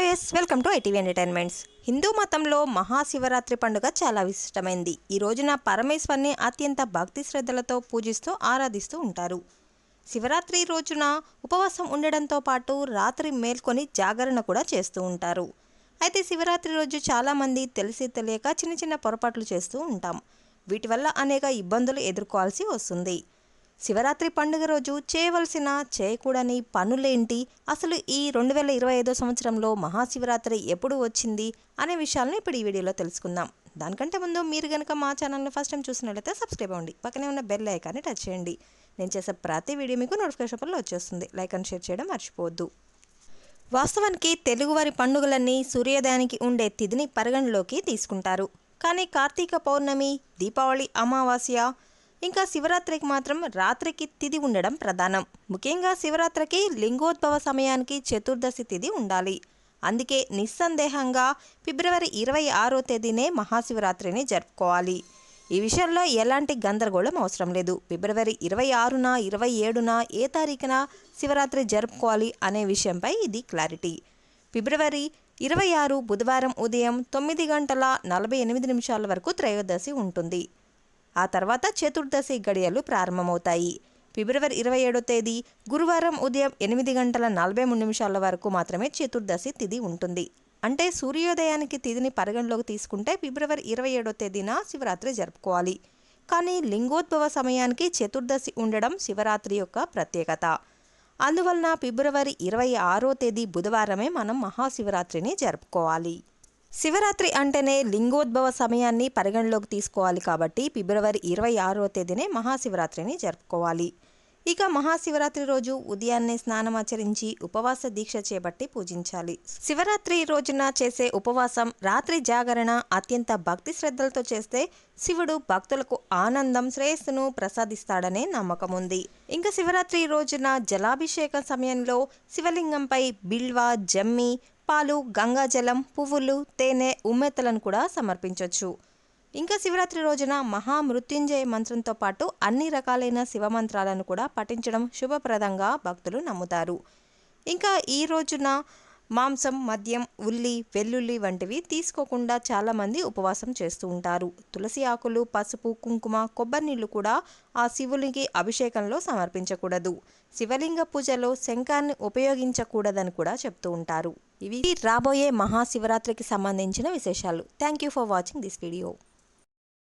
Hi yes welcome to ITV entertainments. Hindu మతంలో మహాశివరాత్రి పండుగ చాలా విశిష్టమైంది. ఈ రోజున పరమేశ్వర్ని అత్యంత భక్తి శ్రద్ధలతో పూజిస్తూ ఆరాధిస్తూ ఉంటారు. శివరాత్రి రోజున ఉపవాసం ఉండడంతో పాటు రాత్రి మేల్కొని జాగరణ కూడా చేస్తూ ఉంటారు. అయితే శివరాత్రి రోజు చాలామంది తెలిసి తెలియక చిన్న చిన్న పొరపాట్లు చేస్తూ ఉంటాం. వీటి వల్ల అనేక ఇబ్బందులు ఎదుర్కోవాల్సి వస్తుంది. శివరాత్రి పండుగ రోజు చేయవలసిన చేయకూడని పనులేంటి? అసలు ఈ రెండు వేల ఇరవై ఐదో సంవత్సరంలో మహాశివరాత్రి ఎప్పుడు వచ్చింది? అనే విషయాలను ఇప్పుడు ఈ వీడియోలో తెలుసుకుందాం. దానికంటే ముందు మీరు కనుక మా ఛానల్ని ఫస్ట్ టైం చూసినట్లయితే సబ్స్క్రైబ్ అవ్వండి. పక్కనే ఉన్న బెల్ ఐకాన్ని టచ్ చేయండి. నేను చేసే ప్రతి వీడియో మీకు నోటిఫికేషన్ వచ్చేస్తుంది. లైక్ అండ్ షేర్ చేయడం మర్చిపోవద్దు. వాస్తవానికి తెలుగువారి పండుగలన్నీ సూర్యోదయానికి ఉండే తిథిని పరిగణలోకి తీసుకుంటారు. కానీ కార్తీక పౌర్ణమి దీపావళి అమావాస్య ఇంకా శివరాత్రికి మాత్రం రాత్రికి తిథి ఉండడం ప్రధానం. ముఖ్యంగా శివరాత్రికి లింగోద్భవ సమయానికి చతుర్దశి తిథి ఉండాలి. అందుకే నిస్సందేహంగా ఫిబ్రవరి ఇరవై ఆరో తేదీనే మహాశివరాత్రిని జరుపుకోవాలి. ఈ విషయంలో ఎలాంటి గందరగోళం అవసరం లేదు. ఫిబ్రవరి ఇరవై ఆరున ఇరవై ఏడున ఏ తారీఖున శివరాత్రి జరుపుకోవాలి అనే విషయంపై ఇది క్లారిటీ. ఫిబ్రవరి ఇరవై ఆరు బుధవారం ఉదయం తొమ్మిది గంటల నలభై ఎనిమిది నిమిషాల వరకు త్రయోదశి ఉంటుంది. ఆ తర్వాత చతుర్దశి గడియలు ప్రారంభమవుతాయి. ఫిబ్రవరి ఇరవై ఏడో తేదీ గురువారం ఉదయం ఎనిమిది గంటల నలభై మూడు నిమిషాల వరకు మాత్రమే చతుర్దశి తిథి ఉంటుంది. అంటే సూర్యోదయానికి తిథిని పరిగణలోకి తీసుకుంటే ఫిబ్రవరి ఇరవై ఏడో తేదీన శివరాత్రి జరుపుకోవాలి. కానీ లింగోద్భవ సమయానికి చతుర్దశి ఉండడం శివరాత్రి యొక్క ప్రత్యేకత. అందువలన ఫిబ్రవరి ఇరవై ఆరో తేదీ బుధవారమే మనం మహాశివరాత్రిని జరుపుకోవాలి. శివరాత్రి అంటేనే లింగోద్భవ సమయాన్ని పరిగణలోకి తీసుకోవాలి కాబట్టి ఫిబ్రవరి ఇరవై ఆరో తేదీనే మహాశివరాత్రిని జరుపుకోవాలి. ఇక మహాశివరాత్రి రోజు ఉదయాన్నే స్నానం ఆచరించి ఉపవాస దీక్ష చేపట్టి పూజించాలి. శివరాత్రి రోజున చేసే ఉపవాసం రాత్రి జాగరణ అత్యంత భక్తి శ్రద్ధలతో చేస్తే శివుడు భక్తులకు ఆనందం శ్రేయస్సును ప్రసాదిస్తాడనే నమ్మకం ఉంది ఇంకా శివరాత్రి రోజున జలాభిషేక సమయంలో శివలింగంపై బిల్వ జమ్మి పాలు గంగాజలం పువ్వులు తేనె ఉమ్మెత్తలను కూడా సమర్పించవచ్చు ఇంకా శివరాత్రి రోజున మహామృత్యుంజయ మంత్రంతో పాటు అన్ని రకాలైన శివ మంత్రాలను కూడా పఠించడం శుభప్రదంగా భక్తులు నమ్ముతారు. ఇంకా ఈ రోజున మాంసం మద్యం ఉల్లి వెల్లుల్లి వంటివి తీసుకోకుండా చాలామంది ఉపవాసం చేస్తూ ఉంటారు. తులసి ఆకులు పసుపు కుంకుమ కొబ్బరి నీళ్ళు కూడా ఆ శివునికి అభిషేకంలో సమర్పించకూడదు. శివలింగ పూజలో శంఖాన్ని ఉపయోగించకూడదని కూడా చెప్తూ ఉంటారు. ఇవి రాబోయే మహాశివరాత్రికి సంబంధించిన విశేషాలు. Thank you for watching this video